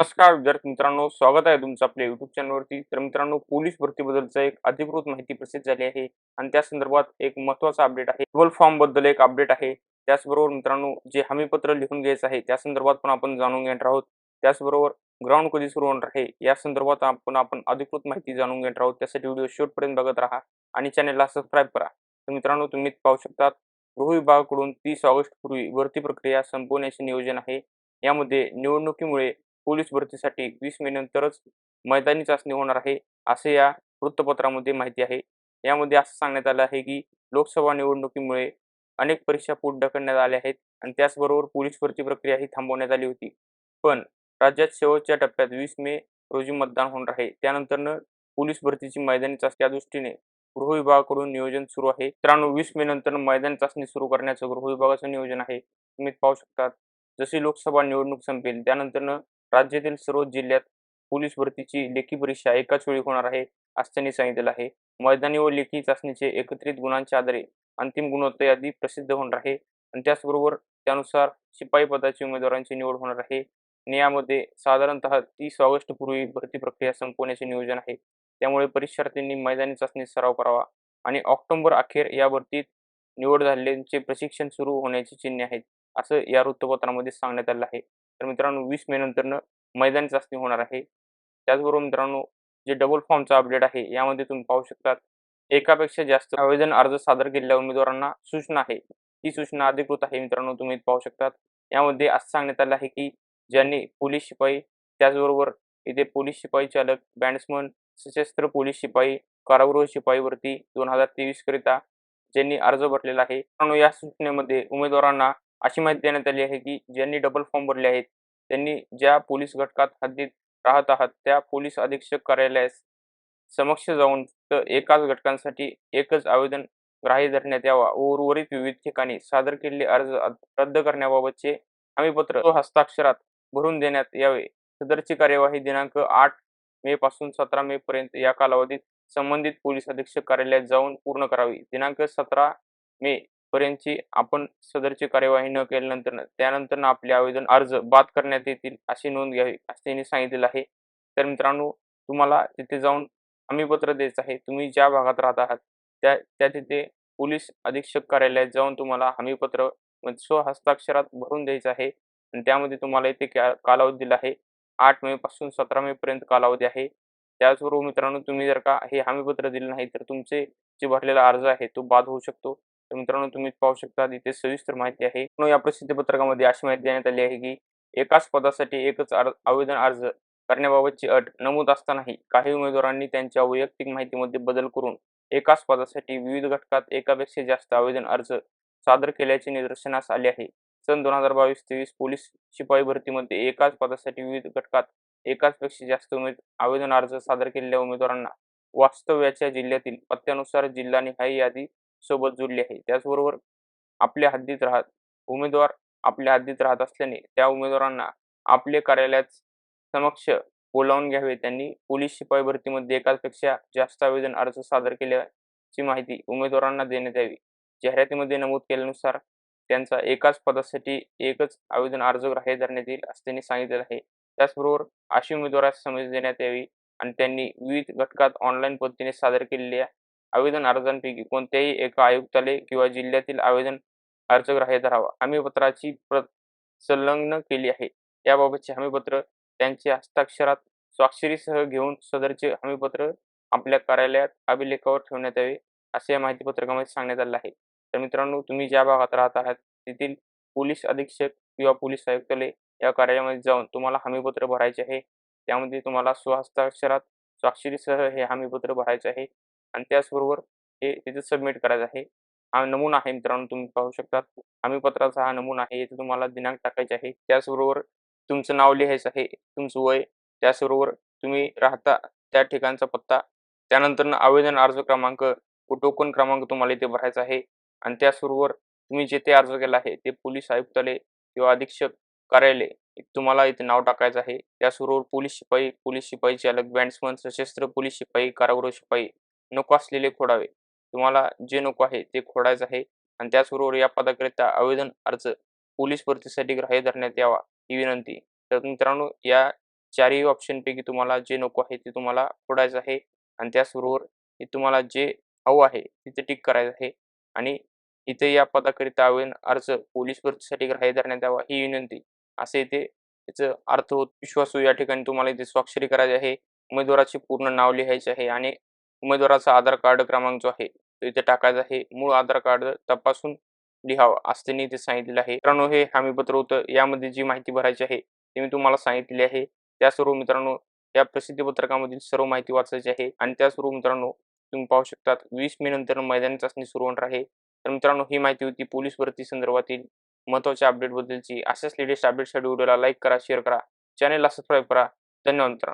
नमस्कार विद्यार्थी मित्रांनो. स्वागत आहे तुमचं आपल्या युट्यूब चॅनलवरती तर मित्रांनो पोलीस भरतीबद्दलचं एक अधिकृत माहिती प्रसिद्ध झाली आहे आणि त्या संदर्भात एक महत्त्वाचा अपडेट आहे. ट्वेल फॉर्मबद्दल एक अपडेट आहे. त्याचबरोबर मित्रांनो जे हमीपत्र लिहून घ्यायचं आहे त्या संदर्भात पण आपण जाणून घेणार आहोत. त्याचबरोबर ग्राउंड कधी सुरू होणार आहे या संदर्भात आपण आपण अधिकृत माहिती जाणून घेणार आहोत. त्यासाठी व्हिडिओ शेवटपर्यंत बघत राहा आणि चॅनलला सबस्क्राईब करा. तर मित्रांनो तुम्ही पाहू शकतात गृह विभागाकडून तीस ऑगस्ट पूर्वी भरती प्रक्रिया संपवण्याचे नियोजन आहे. यामध्ये निवडणुकीमुळे पोलीस भरतीसाठी वीस मे नंतरच मैदानी चाचणी होणार आहे असे या वृत्तपत्रामध्ये माहिती आहे. यामध्ये असं सांगण्यात आलं आहे की लोकसभा निवडणुकीमुळे अनेक परीक्षा पुढ ढकलण्यात आल्या आहेत आणि त्याचबरोबर पोलीस भरती प्रक्रिया ही थांबवण्यात आली होती. पण राज्यात शेवटच्या टप्प्यात वीस मे रोजी मतदान होणार आहे. त्यानंतरनं पोलीस भरतीची मैदानी चाचणी दृष्टीने गृह विभागाकडून नियोजन सुरू आहे. मित्रांनो वीस मे नंतर मैदानी चाचणी सुरू करण्याचं गृह विभागाचं नियोजन आहे. तुम्ही पाहू शकतात जशी लोकसभा निवडणूक संपेल त्यानंतरनं राज्यातील सर्व जिल्ह्यात पोलीस भरतीची लेखी परीक्षा एकाच वेळी होणार आहे असं त्यांनी सांगितलेलं आहे. मैदानी व लेखी चाचणीचे एकत्रित गुणांच्या आधारे अंतिम गुणवत्ता यादी प्रसिद्ध होणार आहे आणि त्याचबरोबर त्यानुसार शिपाई पदाची उमेदवारांची निवड होणार आहे. आणि यामध्ये साधारणतः तीस ऑगस्ट पूर्वी भरती प्रक्रिया संपवण्याचे नियोजन आहे. त्यामुळे परीक्षार्थींनी मैदानी चाचणी सराव करावा आणि ऑक्टोबर अखेर या भरतीत निवड झालेल्यांचे प्रशिक्षण सुरू होण्याची चिन्हे आहेत असं या वृत्तपत्रामध्ये सांगण्यात आलं आहे. तर मित्रांनो वीस मे नंतरनं मैदानी चाचणी होणार आहे. त्याचबरोबर मित्रांनो जे डबल फॉर्मचा अपडेट आहे यामध्ये तुम्ही पाहू शकतात एकापेक्षा जास्त आवेदन अर्ज सादर केलेल्या उमेदवारांना सूचना आहे. ती सूचना अधिकृत आहे मित्रांनो तुम्ही पाहू शकतात. यामध्ये असं सांगण्यात आलं आहे की ज्यांनी पोलीस शिपाई त्याचबरोबर इथे पोलीस शिपाई चालक बँड्समन सशस्त्र पोलीस शिपाई कारागृह शिपाईवरती दोन हजार तेवीस करिता ज्यांनी अर्ज भरलेला आहे. मित्रांनो या सूचनेमध्ये उमेदवारांना अशी माहिती देण्यात आली आहे की ज्यांनी डबल फॉर्म भरले आहेत त्यांनी ज्या पोलीस घटकात हद्दीत राहत आहात त्या पोलीस अधीक्षक कार्यालयास समक्ष जाऊन तर एकाच घटकांसाठी एकच आवेदन ग्राह्य धरण्यात यावा. व उर्वरित विविध ठिकाणी सादर केलेले अर्ज रद्द करण्याबाबतचे हमीपत्र हस्ताक्षरात भरून देण्यात यावे. सदरची कार्यवाही दिनांक आठ मे पासून सतरा मे पर्यंत या कालावधीत संबंधित पोलीस अधीक्षक कार्यालयात जाऊन पूर्ण करावी. दिनांक सतरा मे पर्यंतची आपण सदरची कार्यवाही न केल्यानंतर त्यानंतर आपले आवेदन अर्ज बाद करण्यात येतील अशी नोंद घ्यावी असं त्यांनी सांगितलेलं आहे. तर मित्रांनो तुम्हाला तिथे जाऊन हमीपत्र द्यायचं आहे. तुम्ही ज्या भागात राहत आहात त्या त्या तिथे पोलीस अधीक्षक कार्यालयात जाऊन तुम्हाला हमीपत्र म्हणजे स्वहस्ताक्षरात भरून द्यायचं आहे. आणि त्यामध्ये तुम्हाला इथे क्या- कालावधी दिला आहे. आठ मे पासून सतरा मे पर्यंत कालावधी आहे. त्याचबरोबर मित्रांनो तुम्ही जर का हे हमीपत्र दिलं नाही तर तुमचे जे भरलेला अर्ज आहे तो बाद होऊ शकतो. तर मित्रांनो तुम्ही पाहू शकता इथे सविस्तर माहिती आहे. या प्रसिद्धी पत्रकामध्ये अशी माहिती देण्यात आली आहे की एकाच पदासाठी एकच अर्ज आवेदन अर्ज करण्याबाबतची अट नमूद असतानाही काही उमेदवारांनी त्यांच्या वैयक्तिक माहितीमध्ये बदल करून एकाच पदासाठी विविध घटकात एकापेक्षा जास्त आवेदन अर्ज सादर केल्याचे निदर्शनास आले आहे. सन दोन हजार बावीस तेवीस पोलीस शिपाई भरतीमध्ये एकाच पदासाठी विविध घटकात एकाच पेक्षा जास्त उमेद आवेदन अर्ज सादर केलेल्या उमेदवारांना वास्तव्याच्या जिल्ह्यातील पत्त्यानुसार जिल्हानिहाय यादी सोबत जुळली आहे. त्याचबरोबर आपल्या हद्दीत राहत उमेदवार आपल्या हद्दीत राहत असल्याने त्या उमेदवारांना आपले कार्यालयात समक्ष बोलावून घ्यावे. त्यांनी पोलीस शिपाई भरतीमध्ये एकापेक्षा जास्त आवेदन अर्ज सादर केल्याची माहिती उमेदवारांना देण्यात यावी. जाहिरातीमध्ये नमूद केल्यानुसार त्यांचा एकाच पदासाठी एकच आवेदन अर्ज ग्राह्य धरण्यात येईल असं त्यांनी सांगितलेलं आहे. त्याचबरोबर अशी उमेदवारास समज देण्यात यावी आणि त्यांनी विविध घटकात ऑनलाईन पद्धतीने सादर केलेल्या आवेदन अर्जांपैकी कोणत्याही एका आयुक्तालय किंवा जिल्ह्यातील आवेदन अर्ज ग्राह्य धरावा हमीपत्राची प्रत संलग्न केली आहे. याबाबतचे हमीपत्र त्यांचे हस्ताक्षरात स्वाक्षरीसह घेऊन सदरचे हमीपत्र आपल्या कार्यालयात अभिलेखावर ठेवण्यात यावे असे या माहिती पत्रकामध्ये सांगण्यात आलं आहे. तर मित्रांनो तुम्ही ज्या भागात राहत आहात तेथील पोलीस अधीक्षक किंवा पोलीस आयुक्तालय या कार्यालयामध्ये जाऊन तुम्हाला हमीपत्र भरायचे आहे. त्यामध्ये तुम्हाला स्वहस्ताक्षरात स्वाक्षरीसह हे हमीपत्र भरायचे आहे. आणि त्याचबरोबर हे तिथे सबमिट करायचं आहे. हा नमुना आहे मित्रांनो तुम्ही पाहू शकतात. हमीपत्राचा हा नमुना आहे इथे तुम्हाला दिनांक टाकायचे आहे. त्याचबरोबर तुमचं नाव लिहायचं आहे तुमचं वय. त्याचबरोबर तुम्ही राहता त्या ठिकाणचा पत्ता. त्यानंतर आवेदन अर्ज क्रमांक व टोकन क्रमांक तुम्हाला इथे भरायचा आहे. आणि त्याचबरोबर तुम्ही जेथे अर्ज केला आहे ते पोलीस आयुक्तालय किंवा अधीक्षक कार्यालय तुम्हाला इथे नाव टाकायचं आहे. त्याचबरोबर पोलीस शिपाई पोलीस शिपाई चालक बँड्समन सशस्त्र पोलीस शिपाई कारागृह शिपाई नको असलेले खोडावे. तुम्हाला जे नको आहे ते खोडायचं आहे आणि त्याचबरोबर या पदाकरिता आवेदन अर्ज पोलीस भरतीसाठी ग्राह्य धरण्यात यावा ही विनंती. तर मित्रांनो या चारही ऑप्शनपैकी तुम्हाला जे नको आहे ते तुम्हाला खोडायचं आहे आणि त्याचबरोबर हे तुम्हाला जे हवं आहे तिथे टिक करायचं आहे आणि इथे या पदाकरिता आवेदन अर्ज पोलीस भरतीसाठी ग्राह्य धरण्यात यावा ही विनंती. असे इथे त्याचं अर्थ होत विश्वासू या ठिकाणी तुम्हाला इथे स्वाक्षरी करायची आहे. उमेदवाराचे पूर्ण नाव लिहायचे आहे आणि उमेदवाराचा आधार कार्ड क्रमांक जो आहे. तो इथे टाकायचा आहे. मूळ आधार कार्ड तपासून लिहावं असं त्यांनी इथे सांगितलेलं आहे. मित्रांनो हे हमीपत्र होतं. यामध्ये जी माहिती भरायची आहे ते मी तुम्हाला सांगितलेली आहे. त्या सर्व मित्रांनो या प्रसिद्धी पत्रकामधील सर्व माहिती वाचायची आहे. आणि त्या सर्व मित्रांनो तुम्ही पाहू शकतात वीस मे नंतर मैदानी चाचणी सुरू होणार आहे. तर मित्रांनो ही माहिती होती पोलीस भरती संदर्भातील महत्त्वाच्या अपडेट बद्दलची अशाच लेटेस्ट अपडेटसाठी व्हिडिओला लाईक करा शेअर करा चॅनेलला सबस्क्राईब करा. धन्यवाद मित्रांनो.